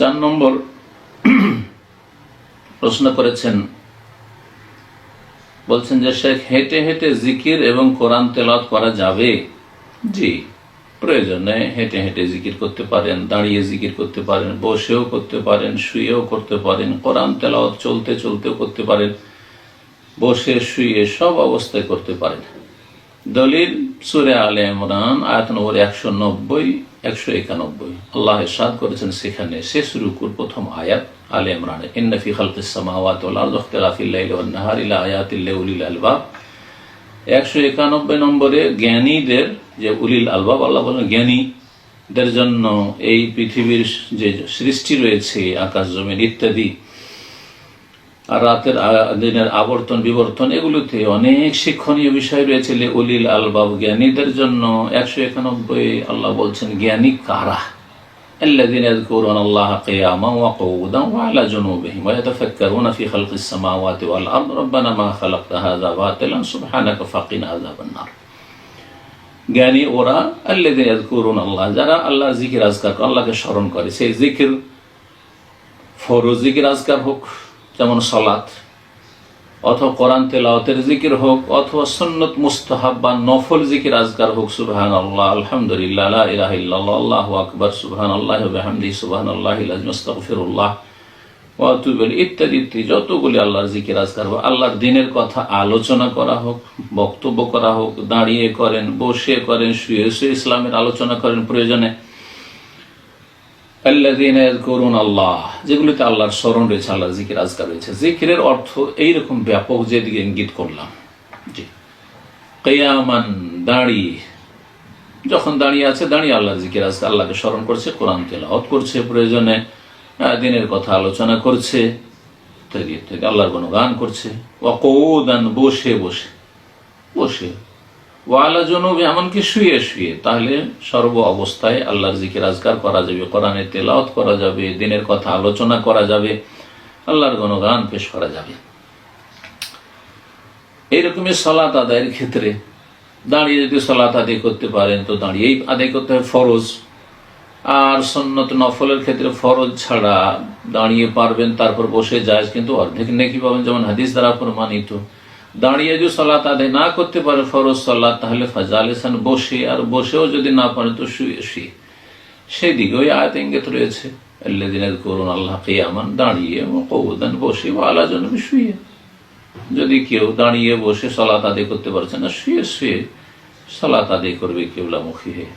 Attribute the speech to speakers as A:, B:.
A: চার নম্বর প্রশ্ন করেছেন, বলছেন যে, শেখ, হেঁটে হেঁটে জিকির এবং কোরআন তেলাওয়াত করা যাবে? জি, প্রয়োজনে হেঁটে হেঁটে জিকির করতে পারেন, দাঁড়িয়ে জিকির করতে পারেন, বসেও করতে পারেন, শুয়েও করতে পারেন, কোরআন তেলাওয়াত চলতে চলতেও করতে পারেন, বসে শুয়ে সব অবস্থায় করতে পারেন। দলিল সুরে আলে ইমরান, আয়াত নম্বর একশো নব্বই। একশো একানব্বই। আল্লাহ সাদ করেছেন সেখানে শেষ রুকুর প্রথম আয়াত, আলে ইমরান ইন্নফি খালকিস সামাওয়াত ওয়াল আরদি ইখতিলাফিল ওয়ান নাহারি আলবাব। একশো একানব্বই নম্বরে জ্ঞানীদের যে উলিল আলবাব, আল্লাহ বলেন, জ্ঞানীদের জন্য এই পৃথিবীর যে সৃষ্টি রয়েছে, আকাশ, জমিন ইত্যাদি রাতের আ- দিনের আবর্তন বিবর্তন এগুলোতে অনেক শিক্ষণীয় বিষয় রয়েছে লে উলিল আলবাব জ্ঞানীদের জন্য একশো একানব্বই আল্লাহ বলছেন জ্ঞানী কারা الذين يذكرون الله قياما وقعودا وعلى جنوبهم ويتفكرون في خلق السماوات والأرض ربنا ما خلقت هذا باطلا سبحانك فقنا عذاب النار জ্ঞানী ওরা আল্লাদিন ইয়াজকুরুন আল্লাহ যারা আল্লাহর জিকির আজকার করে, আল্লাহকে স্মরণ করে সেই জিকির ফরজ জিকির আজকার হোক যেমন সলাত, অথবা কোরআন তেলাওয়াতের জিকির হোক, অথবা সুন্নত মুস্তাহাব বা নফল জিকির আজকার হোক সুবহান আল্লাহ আলহামদুলিল্লাহ ইলাহা ইল্লাল্লাহ সুবহান আল্লাহ বিহামদিহি সুবহান আল্লাহ আস্তাগফিরুল্লাহ ওয়া আতুবু ইত্যাদি ইত্যাদি, যতগুলি আল্লাহর জিকির আজকার হোক, আল্লাহর দিনের কথা আলোচনা করা হোক, বক্তব্য করা হোক, দাঁড়িয়ে করেন, বসে করেন, শুয়ে শুয়ে ইসলামের আলোচনা করেন প্রয়োজনে আল্লাহ, যেগুলিতে আল্লাহর স্মরণ রয়েছে, আল্লাহর জিকির, আজকার রয়েছে। জিকিরের অর্থ এইরকম ব্যাপক যেদিকে ইঙ্গিত করলাম। জি। কেয়ামান দাঁড়িয়ে যখন দাঁড়িয়ে আছে, দাঁড়িয়ে আল্লাহর জিকির, আজকে আল্লাহকে স্মরণ করছে, কোরআন তেলাওয়াত করছে, প্রয়োজনে দিনের কথা আলোচনা করছে ইত্যাদি ইত্যাদি আল্লাহর কোনো গান করছে ওয়াকৌদান বসে বসে। বসে। ওয়ালা জনব, এমনকি শুয়ে শুয়ে। তাহলে সর্ব অবস্থায় আল্লাহর জিকির আজকার করা যাবে কোরআনে তেলাওয়াত করা যাবে, দিনের কথা আলোচনা করা যাবে, আল্লাহর কোনো গান পেশ করা যাবে। এইরকমই সলাত আদায়ের ক্ষেত্রে দাঁড়িয়ে যদি সলাত আদায় করতে পারেন, তো দাঁড়িয়েই আদায় করতে হয় ফরজ। আর সন্নত নফলের ক্ষেত্রে ফরজ ছাড়া দাঁড়িয়ে পারবেন, তারপর বসে যায়, কিন্তু অর্ধেক নেকি পাবেন, যেমন হাদিস দ্বারা প্রমাণিত। দাঁড়িয়ে যদি সলাত আদায় না করতে পারে, ফরজ সলাত, তাহলে ফাজালিসান বসে, আর বসেও যদি না পারে তো শুয়ে শুয়ে সেই দিকে ওই আয়াত ইঙ্গিত রয়েছে আল্লাদিনের করুন আল্লাহ কিয়ামান দাঁড়িয়ে কৌদান বসে বা আল্লাহ জন্য শুয়ে। যদি কেউ দাঁড়িয়ে বসে সলাত আদায় করতে পারছে না, শুয়ে শুয়ে সলাত আদায় করবে কেবলামুখী হয়ে